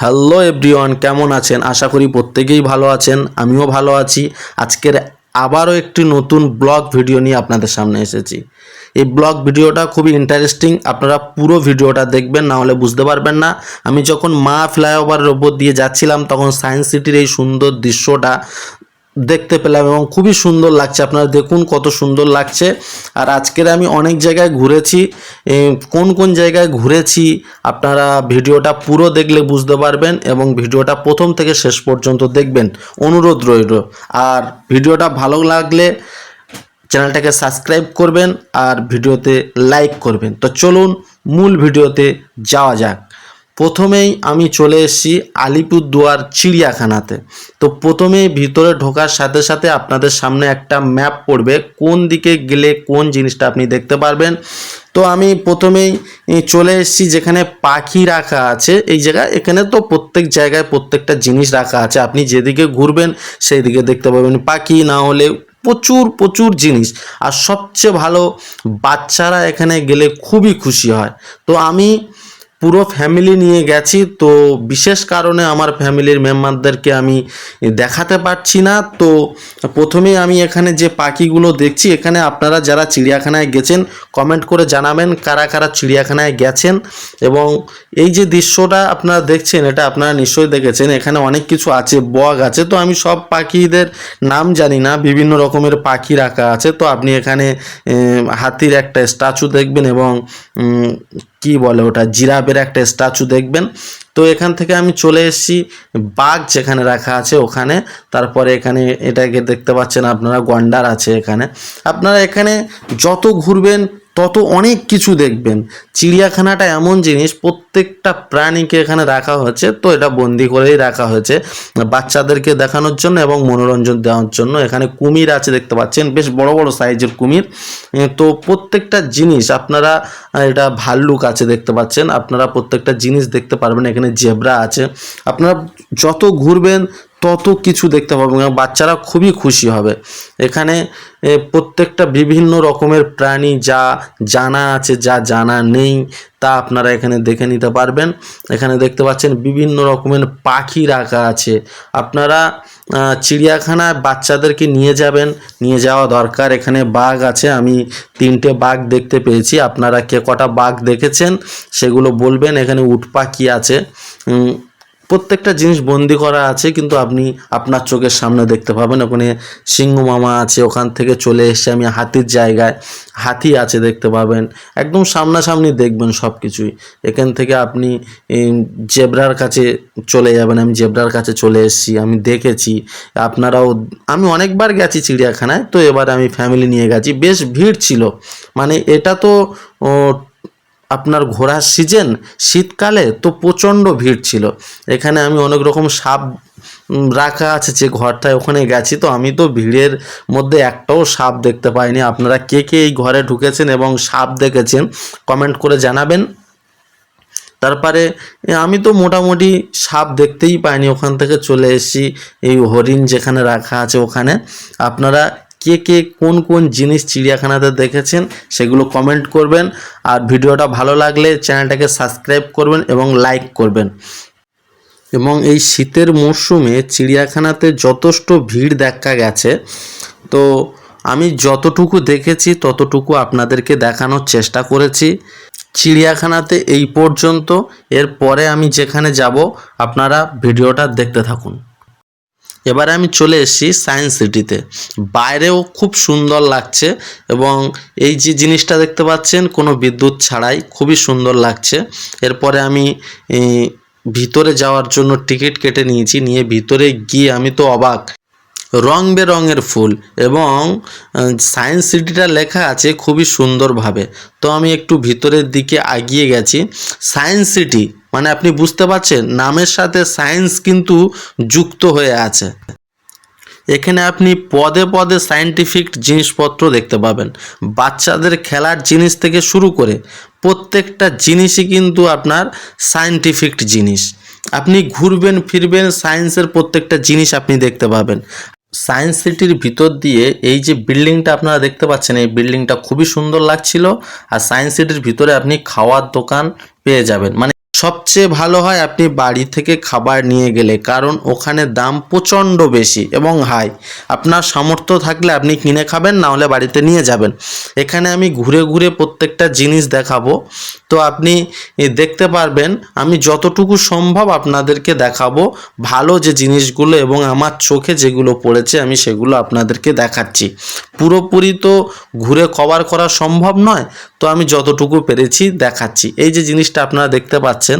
Hello everyone, কেমন আছেন? আশা করি প্রত্যেকেই ভালো আছেন, আমিও ভালো আছি। আজকের আবারও একটি নতুন ব্লগ ভিডিও নিয়ে আপনাদের সামনে এসেছি। এই ব্লগ ভিডিওটা খুবই ইন্টারেস্টিং আপনারা পুরো ভিডিওটা দেখবেন, না হলে বুঝতে পারবেন না। আমি যখন মা ফ্লাইওভারের ওপর দিয়ে যাচ্ছিলাম, তখন সায়েন্স সিটির এই সুন্দর দৃশ্যটা দেখতে পেলাম এবং খুবই সুন্দর লাগছে। আপনারা দেখুন কত সুন্দর লাগছে। আর আজকের আমি অনেক জায়গায় ঘুরেছি। কোন কোন জায়গায় ঘুরেছি আপনারা ভিডিওটা পুরো দেখলে বুঝতে পারবেন এবং ভিডিওটা প্রথম থেকে শেষ পর্যন্ত দেখবেন। অনুরোধ রইল। আর ভিডিওটা ভালো লাগলে চ্যানেলটাকে সাবস্ক্রাইব করবেন আর ভিডিওতে লাইক করবেন। তো চলুন মূল ভিডিওতে যাওয়া যাক। প্রথমেই আমি চলে এসেছি আলিপুরদুয়ার চিড়িয়াখানাতে। তো প্রথমেই ভিতরে ঢোকার সাথে সাথে আপনাদের সামনে একটা ম্যাপ পড়বে, কোন দিকে গেলে কোন জিনিসটা আপনি দেখতে পারবেন। তো আমি প্রথমেই চলে এসেছি যেখানে পাখি রাখা আছে, এই জায়গায়। এখানে তো প্রত্যেক জায়গায় প্রত্যেকটা জিনিস রাখা আছে। আপনি যেদিকে ঘুরবেন সেই দিকে দেখতে পাবেন পাখি। না হলে প্রচুর প্রচুর জিনিস। আর সবচেয়ে ভালো, বাচ্চারা এখানে গেলে খুবই খুশি হয়। তো আমি পুরো ফ্যামিলি নিয়ে গেছি, তো বিশেষ কারণে আমার ফ্যামিলির মেম্বারদেরকে আমি দেখাতে পারছি না। তো প্রথমেই আমি এখানে যে পাখিগুলো দেখছি, এখানে আপনারা যারা চিড়িয়াখানায় গেছেন কমেন্ট করে জানাবেন কারা কারা চিড়িয়াখানায় গেছেন। এবং এই যে দৃশ্যটা আপনারা দেখছেন, এটা আপনারা নিশ্চয়ই দেখেছেন, এখানে অনেক কিছু আছে বগ আছে। তো আমি সব পাখিদের নাম জানি না, বিভিন্ন রকমের পাখি রাখা আছে। তো আপনি এখানে হাতির একটা স্ট্যাচু দেখবেন এবং কি বলে ওটা? জিরাফের একটা স্ট্যাচু দেখবেন। তো এখান থেকে আমি চলে এসেছি বাঘ যেখানে রাখা আছে ওখানে। তারপরে এখানে এটাকে দেখতে পাচ্ছেন আপনারা, গন্ডার আছে এখানে। আপনারা এখানে যত ঘুরবেন, তত অনেক কিছু দেখবেন। চিড়িয়াখানাটা এমন জিনিস, প্রত্যেকটা প্রাণীকে এখানে রাখা হয়েছে। তো এটা বন্দি করেই রাখা হয়েছে বাচ্চাদেরকে দেখানোর জন্য এবং মনোরঞ্জন দেওয়ার জন্য। এখানে কুমির আছে দেখতে পাচ্ছেন, বেশ বড় বড় সাইজের কুমির। তো প্রত্যেকটা জিনিস আপনারা এটা ভাল্লুক আছে দেখতে পাচ্ছেন। আপনারা প্রত্যেকটা জিনিস দেখতে পারবেন এখানে জেব্রা আছে। আপনারা যত ঘুরবেন তত কিছু দেখতে পাবেন এবং বাচ্চারা খুবই খুশি হবে। এখানে প্রত্যেকটা বিভিন্ন রকমের প্রাণী যা জানা আছে, যা জানা নেই, তা আপনারা এখানে দেখে নিতে পারবেন। এখানে দেখতে পাচ্ছেন বিভিন্ন রকমের পাখি রাখা আছে। আপনারা চিড়িয়াখানায় বাচ্চাদেরকে নিয়ে যাবেন। নিয়ে যাওয়া দরকার। এখানে বাঘ আছে। আমি তিনটে বাঘ দেখতে পেয়েছি। আপনারা কে কটা বাঘ দেখেছেন সেগুলো বলবেন। এখানে উট পাখি আছে। প্রত্যেকটা জিনিস বন্দি করা আছে, কিন্তু আপনি আপনার চোখের সামনে দেখতে পাবেন। ওখানে সিংহ মামা আছে, ওখান থেকে চলে এসে আমি হাতির জায়গায় হাতি আছে দেখতে পাবেন। একদম সামনাসামনি দেখবেন সব কিছুই এখান থেকে আপনি জেব্রার কাছে চলে যাবেন, আমি জেব্রার কাছে চলে এসেছি, আমি দেখেছি। আপনারাও, আমি অনেকবার গেছি চিড়িয়াখানায়, তো এবার আমি ফ্যামিলি নিয়ে গেছি, বেশ ভিড় ছিল। মানে এটা তো আপনার ঘোরার সিজন শীতকালে তো প্রচণ্ড ভিড় ছিল। এখানে আমি অনেক রকম সাপ রাখা আছে যে ঘরটায় ওখানে গেছি তো আমি তো ভিড়ের মধ্যে একটাও সাপ দেখতে পাইনি। আপনারা কে কে এই ঘরে ঢুকেছেন এবং সাপ দেখেছেন কমেন্ট করে জানাবেন। তারপরে আমি তো মোটামুটি সাপ দেখতেই পাইনি। ওখান থেকে চলে এসেছি, এই হরিণ যেখানে রাখা আছে ওখানে। আপনারা কে কে কোন কোন জিনিস চিড়িয়াখানাতে দেখেছেন সেগুলো কমেন্ট করবেন। আর ভিডিওটা ভালো লাগলে চ্যানেলটাকে সাবস্ক্রাইব করবেন এবং লাইক করবেন। এবং এই শীতের মরশুমে চিড়িয়াখানাতে যথেষ্ট ভিড় দেখা গেছে। তো আমি যতটুকু দেখেছি, ততটুকু আপনাদেরকে দেখানোর চেষ্টা করেছি। চিড়িয়াখানাতে এই পর্যন্ত। এরপরে আমি যেখানে যাব, আপনারা ভিডিওটা দেখতে থাকুন। এবারে আমি চলে এসেছি সায়েন্স সিটিতে বাইরেও খুব সুন্দর লাগছে এবং এই যে জিনিসটা দেখতে পাচ্ছেন, কোনো বিদ্যুৎ ছাড়াই খুবই সুন্দর লাগছে। এরপরে আমি ভিতরে যাওয়ার জন্য টিকিট কেটে নিয়েছি, নিয়ে ভিতরে গিয়ে আমি তো অবাক। রং বেরঙের ফুল এবং সায়েন্স সিটিটা লেখা আছে খুবই সুন্দরভাবে। তো আমি একটু ভিতরের দিকে এগিয়ে গেছি। সায়েন্স সিটি মানে আপনি বুঝতে পারছেন, নামের সাথে সায়েন্স কিন্তু যুক্ত হয়ে আছে। এখানে আপনি পদে পদে সায়েন্টিফিক জিনিসপত্র দেখতে পাবেন। বাচ্চাদের খেলার জিনিস থেকে শুরু করে প্রত্যেকটা জিনিসই কিন্তু আপনার সায়েন্টিফিক জিনিস। আপনি ঘুরবেন, ফিরবেন সায়েন্সের প্রত্যেকটা জিনিস আপনি দেখতে পাবেন। সায়েন্স সিটির ভিতর দিয়ে এই যে বিল্ডিংটা আপনারা দেখতে পাচ্ছেন, এই বিল্ডিংটা খুবই সুন্দর লাগছিল। আর সায়েন্স সিটির ভিতরে আপনি খাওয়ার দোকান পেয়ে যাবেন। মানে সবচেয়ে ভালো হয় আপনি বাড়ি থেকে খাবার নিয়ে গেলে, কারণ ওখানে দাম প্রচণ্ড বেশি এবং হাই আপনার সামর্থ্য থাকলে আপনি কিনে খাবেন, না হলে বাড়িতে নিয়ে যাবেন। এখানে আমি ঘুরে ঘুরে প্রত্যেকটা জিনিস দেখাবো। তো আপনি দেখতে পারবেন, আমি যতটুকু সম্ভব আপনাদেরকে দেখাবো ভালো যে জিনিসগুলো এবং আমার চোখে যেগুলো পড়েছে, আমি সেগুলো আপনাদেরকে দেখাচ্ছি। পুরোপুরি তো ঘুরে কভার করা সম্ভব নয়, তো আমি যতটুকু পেরেছি দেখাচ্ছি। এই যে জিনিসটা আপনারা দেখতে পাচ্ছেন,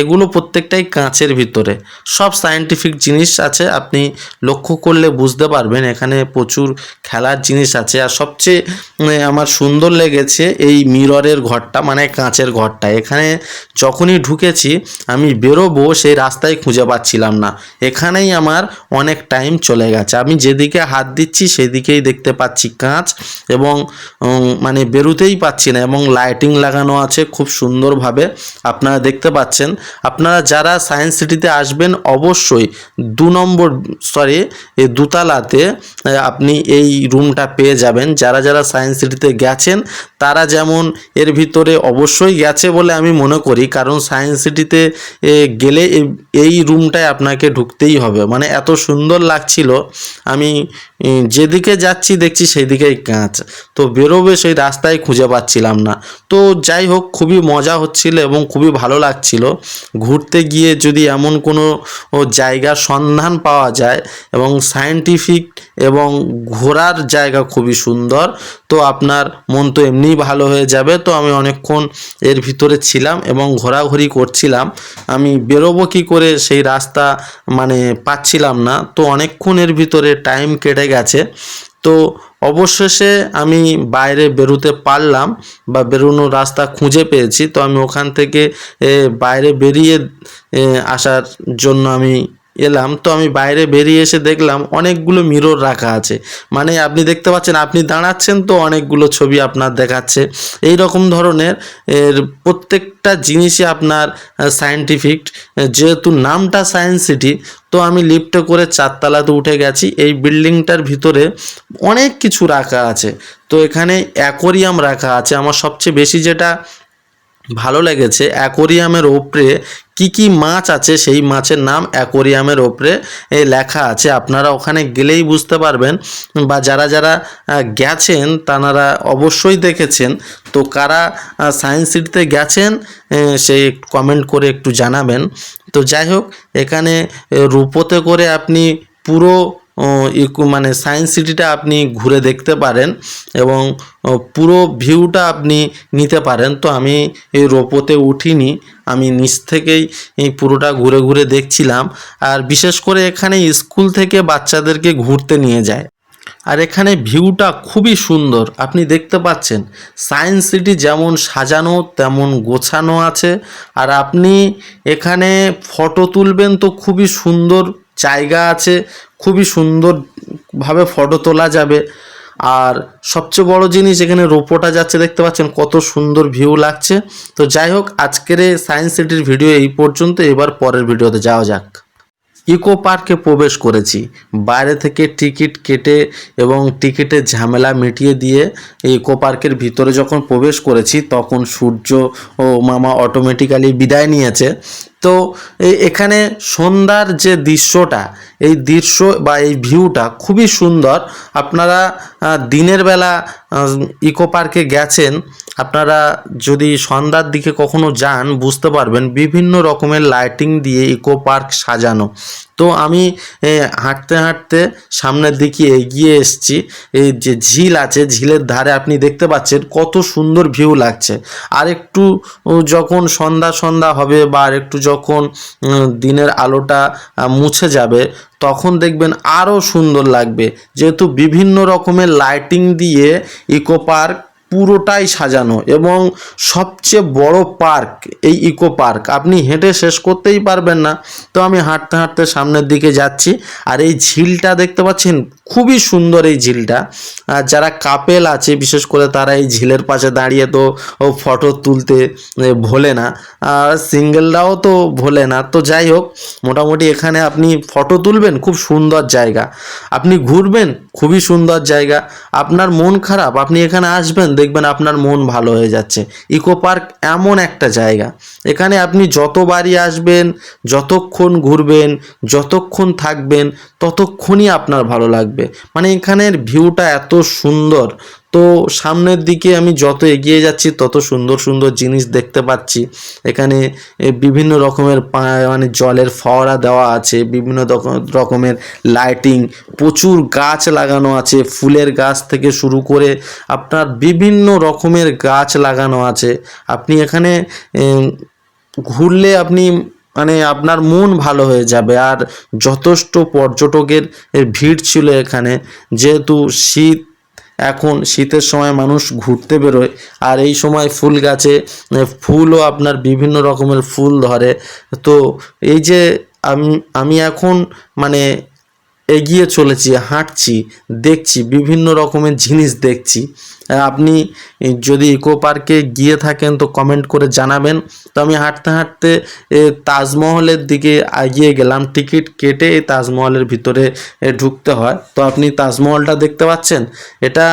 এগুলো প্রত্যেকটাই কাঁচের ভিতরে। সব সায়েন্টিফিক জিনিস আছে, আপনি লক্ষ্য করলে বুঝতে পারবেন, এখানে প্রচুর খেলার জিনিস আছে। আর সবচেয়ে আমার সুন্দর লেগেছে এই মিররের ঘরটা মানে কাঁচের ঘরটা। এখানে যখনই ঢুকেছি, আমি বেরোবো সেই রাস্তায় খুঁজে পাচ্ছিলাম না। এখানেই আমার অনেক টাইম চলে গেছে। আমি যেদিকে হাত দিচ্ছি, সেদিকেই দেখতে পাচ্ছি কাঁচ এবং মানে বেরোতেই পাচ্ছি না এবং লাইটিং লাগানো আছে খুব সুন্দরভাবে। আপনারা দেখতে পাচ্ছেন। আপনারা যারা সায়েন্স সিটিতে আসবেন, অবশ্যই দু নম্বর সরি এই দুতলাতে আপনি এই রুমটা পেয়ে যাবেন। যারা যারা সায়েন্স সিটিতে গেছেন, তারা যেমন এর ভিতরে অবশ্যই গেছে বলে আমি মনে করি, কারণ সায়েন্স সিটিতে গেলে এই- রুমটায় আপনাকে ঢুকতেই হবে। মানে এত সুন্দর লাগছিল, আমি যেদিকে যাচ্ছি দেখছি সেই দিকেই কাঁচ। তো বেরোবে সেই রাস্তায় খুঁজে পাচ্ছিলাম না। তো যাই হোক, খুবই মজা হচ্ছিল এবং খুবই ভালো লাগছিল। ঘুরতে গিয়ে যদি এমন কোনো জায়গার সন্ধান পাওয়া যায় এবং সায়েন্টিফিক এবং ঘোরার জায়গা খুবই সুন্দর, তো আপনার মন তো এমনিই ভালো হয়ে যাবে। তো আমি অনেকক্ষণ এর ভিতরে ছিলাম এবং ঘোরাঘুরি করছিলাম। আমি বেরোবো কী করে সেই রাস্তা মানে পাচ্ছিলাম না। তো অনেকক্ষণ এর ভিতরে টাইম কেটে গেছে। তো অবশেষে আমি বাইরে বেরোতে পারলাম বা বেরোনোর রাস্তা খুঁজে পেয়েছি। তো আমি ওখান থেকে বাইরে বেরিয়ে আসার জন্য আমি এলাম, তো আমি বাইরে বেরিয়ে এসে দেখলাম অনেকগুলো মিরর রাখা আছে। মানে আপনি দেখতে পাচ্ছেন, আপনি দাঁড়াচ্ছেন তো অনেকগুলো ছবি আপনার দেখাচ্ছে। এই রকম ধরনের এর প্রত্যেকটা জিনিসই আপনার সায়েন্টিফিক যেহেতু নামটা সায়েন্স সিটি তো আমি লিফটে করে চারতলাতে উঠে গেছি। এই বিল্ডিংটার ভিতরে অনেক কিছু রাখা আছে। তো এখানে অ্যাকোরিয়াম রাখা আছে। আমার সবচেয়ে বেশি যেটা ভালো লেগেছে। অ্যাকোরিয়ামের ওপরে কি কি মাছ আছে সেই মাছের নাম অ্যাকোরিয়ামের ওপরে লেখা আছে। আপনারা ওখানে গেলেই বুঝতে পারবেন। বা যারা যারা গেছেন তারা অবশ্যই দেখেছেন। তো কারা সায়েন্স সিটিতে গেছেন সেই কমেন্ট করে একটু জানাবেন। তো যাই হোক, এখানে রূপোতে করে আপনি পুরো ইকো মানে সায়েন্স সিটিটা আপনি ঘুরে দেখতে পারেন এবং পুরো ভিউটা আপনি নিতে পারেন। তো আমি এই রোপোতে উঠিনি, আমি নিচ থেকেই এই পুরোটা ঘুরে ঘুরে দেখছিলাম। আর বিশেষ করে এখানে স্কুল থেকে বাচ্চাদেরকে ঘুরতে নিয়ে যায়। আর এখানে ভিউটা খুবই সুন্দর, আপনি দেখতে পাচ্ছেন। সায়েন্স সিটি যেমন সাজানো, তেমন গোছানো আছে। আর আপনি এখানে ফটো তুলবেন তো খুবই সুন্দর জায়গা আছে। খুবই সুন্দরভাবে ফটো তোলা যাবে। আর সবচেয়ে বড় জিনিস এখানে রোপোটা যাচ্ছে, দেখতে পাচ্ছেন কত সুন্দর ভিউ লাগছে। তো যাই হোক, আজকের সায়েন্স সিটির ভিডিও এই পর্যন্ত, এবার পরের ভিডিওতে যাওয়া যাক। ইকো পার্কে প্রবেশ করেছি। বাইরে থেকে টিকিট কেটে এবং টিকিটের ঝামেলা মিটিয়ে দিয়ে ইকো পার্কের ভিতরে যখন প্রবেশ করেছি, তখন সূর্য ও মামা অটোমেটিক্যালি বিদায় নিয়েছে। তো এখানে সন্ধ্যার যে দৃশ্যটা, এই দৃশ্য বা এই ভিউটা খুবই সুন্দর। আপনারা দিনের বেলা ইকো পার্কে গেছেন আপনারা যদি সন্ধ্যার দিকে কখনো যান, বুঝতে পারবেন বিভিন্ন রকমের লাইটিং দিয়ে ইকো পার্ক সাজানো। তো আমি হাঁটতে হাঁটতে সামনের দিকে এগিয়ে এসেছি। এই যে ঝিল আছে, ঝিলের ধারে আপনি দেখতে পাচ্ছেন কত সুন্দর ভিউ লাগছে। আর একটু যখন সন্ধ্যা সন্ধ্যা হবে বা আর একটু যখন দিনের আলোটা মুছে যাবে, তখন দেখবেন আরও সুন্দর লাগবে। যেহেতু বিভিন্ন রকমের লাইটিং দিয়ে ইকো পার্ক পুরোটাই সাজানো এবং সবচেয়ে বড় পার্ক, এই ইকো পার্ক। আপনি হেঁটে শেষ করতেই পারবেন না। তো আমি হাঁটতে হাঁটতে সামনের দিকে যাচ্ছি আর এই ঝিলটা দেখতে পাচ্ছেন? খুবই সুন্দর এই ঝিলটা। আর যারা কাপেল আছে, বিশেষ করে তারা এই ঝিলের পাশে দাঁড়িয়ে তো ফটো তুলতে ভোলে না। আর সিঙ্গেলরাও তো ভোলে না। তো যাই হোক, মোটামুটি এখানে আপনি ফটো তুলবেন, খুব সুন্দর জায়গা। আপনি ঘুরবেন, খুবই সুন্দর জায়গা। আপনার মন খারাপ, আপনি এখানে আসবেন দেখবেন আপনার মন ভালো হয়ে যাচ্ছে। ইকো পার্ক এমন একটা জায়গা। এখানে আপনি যতবারই আসবেন, যতক্ষণ ঘুরবেন, যতক্ষণ থাকবেন, ততক্ষণই আপনার ভালো লাগবে। মানে এখানের ভিউটা এত সুন্দর। তো সামনের দিকে আমি যত এগিয়ে যাচ্ছি, তত সুন্দর সুন্দর জিনিস দেখতে পাচ্ছি। এখানে বিভিন্ন রকমের মানে জলের ফওয়ারা দেওয়া আছে, বিভিন্ন রকম- রকমের লাইটিং, প্রচুর গাছ লাগানো আছে, ফুলের গাছ থেকে শুরু করে আপনার বিভিন্ন রকমের গাছ লাগানো আছে। আপনি এখানে ঘুরলে আপনি মানে আপনার মন ভালো হয়ে যাবে। আর যথেষ্ট পর্যটকের ভিড় ছিল এখানে। যেহেতু শীত এখন শীতের সময় মানুষ ঘুরতে বেরোয়, আর এই সময় ফুল গাছে ফুলও আপনার বিভিন্ন রকমের ফুল ধরে। তো এই যে আমি আমি এখন মানে এগিয়ে চলেছি, হাঁটছি, দেখছি, বিভিন্ন রকমের জিনিস দেখছি। আপনি যদি ইকো পার্কে গিয়ে থাকেন তো কমেন্ট করে জানাবেন। তো আমি হাঁটতে হাঁটতে তাজমহলের দিকে এগিয়ে গেলাম। টিকিট কেটে এই তাজমহলের ভিতরে ঢুকতে হয়। তো আপনি তাজমহলটা দেখতে পাচ্ছেন? এটা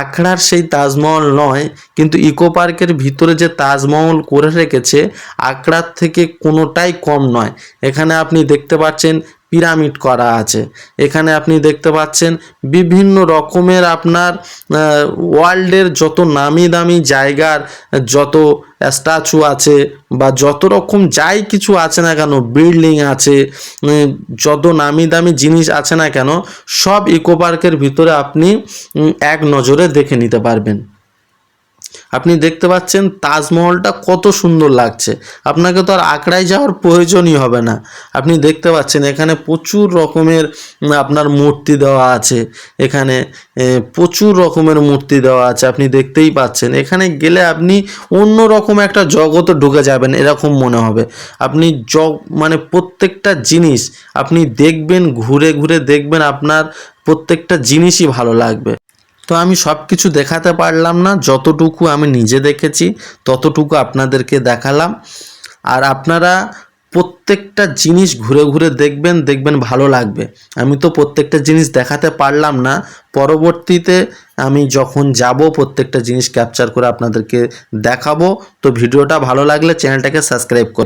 আগ্রার সেই তাজমহল নয়, কিন্তু ইকো পার্কের ভিতরে যে তাজমহল করে রেখেছে আগ্রার থেকে কোনোটাই কম নয়। এখানে আপনি দেখতে পাচ্ছেন পিরামিড করা আছে। এখানে আপনি দেখতে পাচ্ছেন বিভিন্ন রকমের আপনার ওয়ার্ল্ডের যত নামি দামি জায়গার যত স্ট্যাচু আছে বা যত রকম যাই কিছু আছে না কেন, বিল্ডিং আছে যত নামি দামি জিনিস আছে না কেন, সব ইকো পার্কের ভিতরে আপনি এক নজরে দেখে নিতে পারবেন। আপনি দেখতে পাচ্ছেন তাজমহলটা কত সুন্দর লাগছে। আপনাকে তো আর আঁকড়ায় যাওয়ার প্রয়োজনই হবে না। আপনি দেখতে পাচ্ছেন এখানে প্রচুর রকমের আপনার মূর্তি দেওয়া আছে। এখানে প্রচুর রকমের মূর্তি দেওয়া আছে, আপনি দেখতেই পাচ্ছেন। এখানে গেলে আপনি অন্য রকম একটা জগতে ঢুকে যাবেন, এরকম মনে হবে। আপনি জগ মানে প্রত্যেকটা জিনিস, আপনি দেখবেন, ঘুরে ঘুরে দেখবেন আপনার প্রত্যেকটা জিনিসই ভালো লাগবে। তো আমি সব কিছু দেখাতে পারলাম না, যতটুকু আমি নিজে দেখেছি, ততটুকু আপনাদেরকে দেখালাম। আর আপনারা প্রত্যেকটা জিনিস ঘুরে ঘুরে দেখবেন দেখবেন ভালো লাগবে। আমি তো প্রত্যেকটা জিনিস দেখাতে পারলাম না। পরবর্তীতে আমি যখন যাব, প্রত্যেকটা জিনিস ক্যাপচার করে আপনাদেরকে দেখাবো। তো ভিডিওটা ভালো লাগলে চ্যানেলটাকে সাবস্ক্রাইব করুন